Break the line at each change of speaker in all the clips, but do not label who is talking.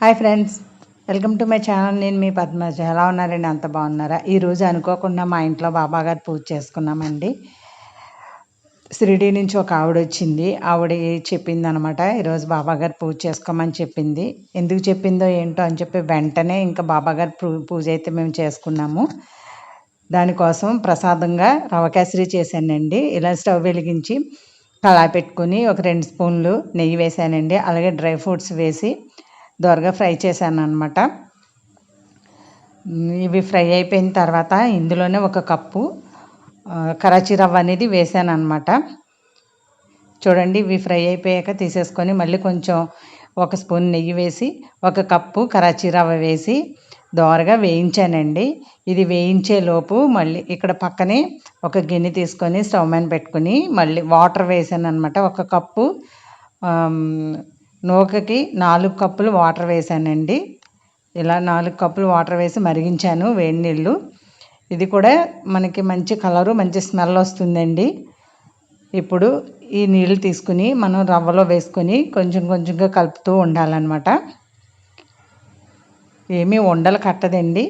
Hi friends welcome to my channel. నేను మీ పద్మజ. ఎలా ఉన్నారండి? అంత బాగున్నారా? ఈరోజు అనుకోకుండా మా ఇంట్లో బాబా గారు పూజ చేసుకున్నామండి. షిరిడి నుంచి ఒక ఆవిడ వచ్చింది. ఆవిడ చెప్పింది అనమాట ఈరోజు బాబా గారు పూజ చేసుకోమని చెప్పింది. ఎందుకు చెప్పిందో ఏంటో అని చెప్పి వెంటనే ఇంకా బాబా గారు పూజ అయితే మేము చేసుకున్నాము. దానికోసం ప్రసాదంగా రవ కేసరి చేశానండి. ఇలా స్టవ్ వెలిగించి కళా పెట్టుకుని ఒక రెండు స్పూన్లు నెయ్యి వేసానండి అలాగే డ్రై ఫ్రూట్స్ వేసి దోరగా ఫ్రై చేశాను అనమాట ఇవి ఫ్రై అయిపోయిన తర్వాత ఇందులోనే ఒక కప్పు కరాచీ రవ్వ అనేది వేసాను అనమాట చూడండి ఇవి ఫ్రై అయిపోయాక తీసేసుకొని మళ్ళీ కొంచెం ఒక స్పూన్ నెయ్యి వేసి ఒక కప్పు కరాచీ రవ్వ వేసి దోరగా వేయించానండి. ఇది వేయించే లోపు మళ్ళీ ఇక్కడ పక్కనే ఒక గిన్నె తీసుకొని స్టవ్ మీద పెట్టుకుని మళ్ళీ వాటర్ వేసాను అనమాట ఒక కప్పు నూకకి నాలుగు కప్పులు వాటర్ వేసానండి. ఇలా నాలుగు కప్పులు వాటర్ వేసి మరిగించాను వేడి నీళ్ళు. ఇది కూడా మనకి మంచి కలరు మంచి స్మెల్ వస్తుందండి. ఇప్పుడు ఈ నీళ్ళు తీసుకుని మనం రవ్వలో వేసుకొని కొంచెం కొంచెంగా కలుపుతూ ఉండాలన్నమాట. ఏమీ ఉండలు కట్టదండి.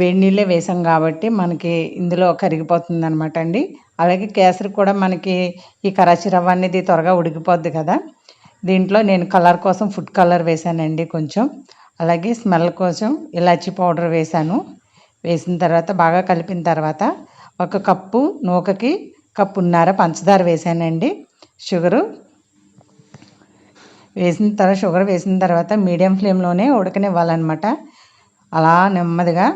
వేడి నీళ్ళే వేసాం కాబట్టి మనకి ఇందులో కరిగిపోతుంది అనమాట అండి. అలాగే కేసరి కూడా మనకి ఈ కరాచి రవ్వ అనేది త్వరగా ఉడికిపోద్ది కదా. దీంట్లో నేను కలర్ కోసం ఫుడ్ కలర్ వేసానండి కొంచెం. అలాగే స్మెల్ కోసం ఇలాచీ పౌడర్ వేసాను వేసిన తర్వాత బాగా కలిపిన తర్వాత ఒక కప్పు నూకకి కప్పున్నర పంచదార వేసానండి షుగరు వేసిన తర్వాత షుగర్ వేసిన తర్వాత మీడియం ఫ్లేమ్లోనే ఉడకనివ్వాలన్నమాట. అలా నెమ్మదిగా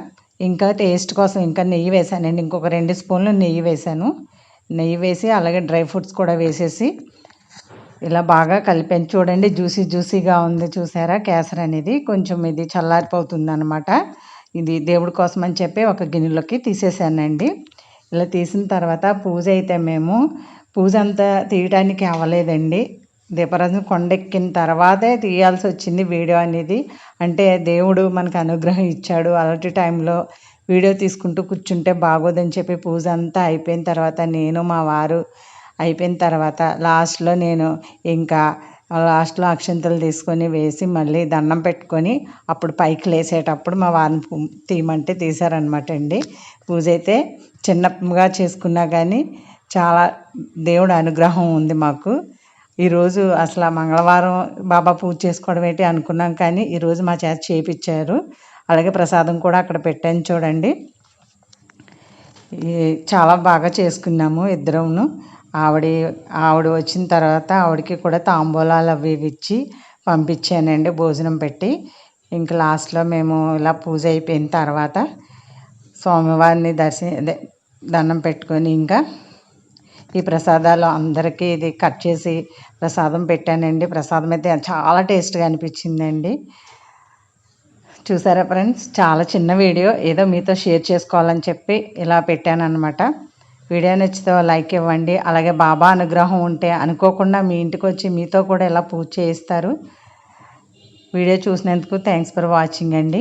ఇంకా టేస్ట్ కోసం ఇంకా నెయ్యి వేసానండి ఇంకొక రెండు స్పూన్లు నెయ్యి వేసాను నెయ్యి వేసి అలాగే డ్రై ఫ్రూట్స్ కూడా వేసేసి ఇలా బాగా కలిపాను. చూడండి జ్యూసీ జ్యూసీగా ఉంది చూసారా? కేసర్ అనేది కొంచెం ఇది చల్లారిపోతుంది అనమాట ఇది దేవుడి కోసం అని చెప్పి ఒక గిన్నెలోకి తీసేసానండి. ఇలా తీసిన తర్వాత పూజ అయితే మేము పూజ అంతా తీయడానికి అవ్వలేదండి. దీపరాజు కొండెక్కిన తర్వాతే తీయాల్సి వచ్చింది వీడియో అనేది. అంటే దేవుడు మనకు అనుగ్రహం ఇచ్చాడు. అలాంటి టైంలో వీడియో తీసుకుంటూ కూర్చుంటే బాగోదని చెప్పి పూజ అంతా అయిపోయిన తర్వాత నేను మా వారు అయిపోయిన తర్వాత లాస్ట్లో నేను ఇంకా లాస్ట్లో అక్షంతలు తీసుకొని వేసి మళ్ళీ దండం పెట్టుకొని అప్పుడు పైకి లేసేటప్పుడు మా వారిని తీయమంటే తీశారనమాట అండి. పూజ అయితే చిన్నగా చేసుకున్నా కానీ చాలా దేవుడు అనుగ్రహం ఉంది మాకు. ఈరోజు అసలు మంగళవారం బాబా పూజ చేసుకోవడం ఏంటి అనుకున్నాం కానీ ఈరోజు మా చేత చేయించారు అలాగే ప్రసాదం కూడా అక్కడ పెట్టాను చూడండి. చాలా బాగా చేసుకున్నాము ఇద్దరమును. ఆవిడ ఆవిడ వచ్చిన తర్వాత ఆవిడకి కూడా తాంబూలాలు అవి ఇచ్చి పంపించానండి భోజనం పెట్టి. ఇంక లాస్ట్లో మేము ఇలా పూజ అయిపోయిన తర్వాత స్వామివారిని దర్శన అదే దండం పెట్టుకొని ఇంకా ఈ ప్రసాదాలు అందరికీ ఇది కట్ చేసి ప్రసాదం పెట్టానండి. ప్రసాదం అయితే చాలా టేస్ట్గా అనిపించిందండి. చూసారా ఫ్రెండ్స్? చాలా చిన్న వీడియో. ఏదో మీతో షేర్ చేసుకోవాలని చెప్పి ఇలా పెట్టాను అనమాట వీడియో నచ్చితే లైక్ ఇవ్వండి. అలాగే బాబా అనుగ్రహం ఉంటే అనుకోకుండా మీ ఇంటికి వచ్చి మీతో కూడా ఇలా పూజ చేయిస్తారు. వీడియో చూసినందుకు థ్యాంక్స్ ఫర్ వాచింగ్ అండి.